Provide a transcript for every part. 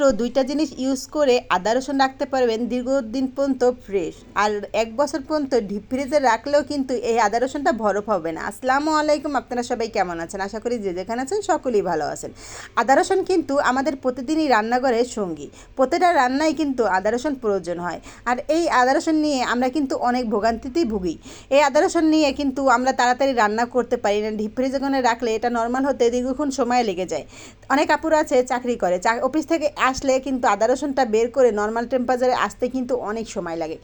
মাত্র দুইটা জিনিস ইউজ করে আদা রসুন রাখতে পারবেন, দীর্ঘদিন পর্যন্ত ফ্রেশ আর এক বছর পর্যন্ত ডিপ ফ্রিজে রাখলেও কিন্তু এই আদা রসুনটা বরফ হবে না। আসসালামু আলাইকুম, আপনারা সবাই কেমন আছেন? আশা করি যে যেখানে আছেন সকলেই ভালো আছেন। আদা রসুন কিন্তু আমাদের প্রতিদিনই রান্নাঘরের সঙ্গী। প্রতিটা রান্নায় কিন্তু আদা রসুন প্রয়োজন হয়। আর এই আদা রসুন নিয়ে আমরা কিন্তু অনেক ভোগান্তিতেই ভুগি। এই আদা রসুন নিয়ে কিন্তু আমরা তাড়াতাড়ি রান্না করতে পারি না। ডিপ ফ্রিজে রাখলে এটা নর্মাল হতে দীর্ঘক্ষণ সময় লেগে যায়। অনেক আপুরা আছে, চাকরি করে। অফিস থেকে আসলে কিন্তু আদা রসুনটা বের করে নর্মাল টেম্পারেচারে আসতে কিন্তু অনেক সময় লাগে।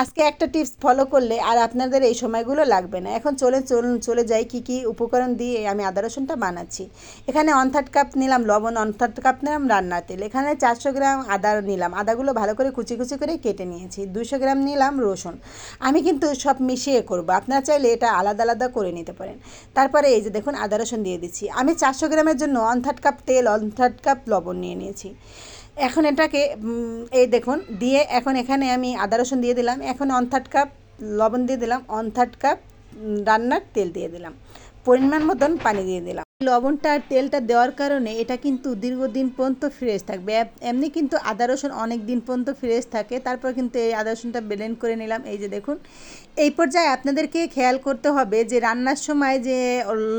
আজকে একটা টিপস ফলো করলে আর আপনাদের এই সময়গুলো লাগবে না। এখন চলে চলে যাই কী কী উপকরণ দিয়ে আমি আদা রসুনটা বানাচ্ছি। এখানে ওয়ান থার্ড কাপ নিলাম লবণ ওয়ান থার্ড কাপ নিলাম রান্নার তেল। এখানে চারশো গ্রাম আদা নিলাম। আদাগুলো ভালো করে কুচি কুচি করে কেটে নিয়েছি। দুশো গ্রাম নিলাম রসুন। আমি কিন্তু সব মিশিয়ে করব। আপনারা চাইলে এটা আলাদা আলাদা করে নিতে পারেন। তারপরে এই যে দেখুন, আদা রসুন দিয়ে দিচ্ছি। আমি চারশো গ্রামের জন্য ওয়ান থার্ড কাপ তেল ওয়ান থার্ড কাপ লবণ নিয়ে নিয়েছি। এখন এটাকে এই দেখুন, দিয়ে এখন এখানে আমি আদা রসুন দিয়ে দিলাম। এখন ওয়ান থার্ড কাপ লবণ দিয়ে দিলাম ওয়ান থার্ড কাপ রান্নার তেল দিয়ে দিলাম। পরিমাণ মতন পানি দিয়ে দিলাম। লবণটা আর তেলটা দেওয়ার কারণে এটা কিন্তু দীর্ঘদিন পর্যন্ত ফ্রেশ থাকবে। এমনি কিন্তু আদা রসুন অনেক দিন পর্যন্ত ফ্রেশ থাকে। তারপর কিন্তু এই আদা রসুনটা ব্লেন্ড করে নিলাম। এই যে দেখুন, এই পর্যায়ে আপনাদেরকে খেয়াল করতে হবে যে রান্নার সময় যে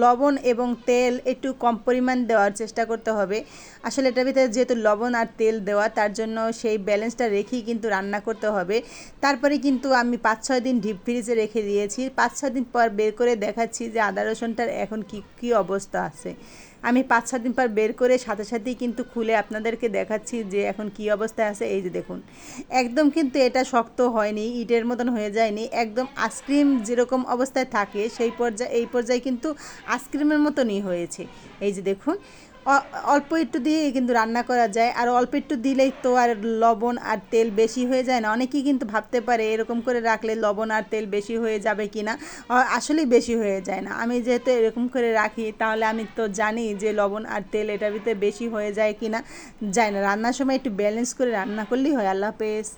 লবণ এবং তেল একটু কম পরিমাণ দেওয়ার চেষ্টা করতে হবে। আসলে এটার ভিতরে যেহেতু লবণ আর তেল দেওয়া, তার জন্য সেই ব্যালেন্সটা রেখেই কিন্তু রান্না করতে হবে। তারপরে কিন্তু আমি পাঁচ ছয় দিন ডিপ ফ্রিজে রেখে দিয়েছি। পাঁচ ছয় দিন পর বের করে দেখাচ্ছি যে আদা রসুনটার এখন কি কি অবস্থা আছে আমি পাঁচ, সাত দিন পর বের করে সাথে সাথেই কিন্তু খুলে আপনাদেরকে দেখাচ্ছি যে এখন কি অবস্থায় আছে। এই যে দেখুন, একদম কিন্তু এটা শক্ত হয়নি, ইটের মতন হয়ে যায়নি, একদম আইসক্রিম যেরকম অবস্থায় থাকে সেই পর্যায়ে, এই পর্যায়ে কিন্তু আইসক্রিমের মতনই হয়েছে। এই যে দেখুন অল্প একটু দিয়ে কিন্তু রান্না করা যায়, আর অল্প একটু দিলেই তো আর লবণ আর তেল বেশি হয়ে যায় না। অনেকেই কিন্তু ভাবতে পারে এরকম করে রাখলে লবণ আর তেল বেশি হয়ে যাবে কি না আসলেই বেশি হয়ে যায় না। আমি যেহেতু এরকম করে রাখি, তাহলে আমি তো জানি যে লবণ আর তেল এটার ভিতরে বেশি হয়ে যায় কি না যায় না। রান্নার সময় একটু ব্যালেন্স করে রান্না করলেই হয়। আল্লাহ হাফেজ।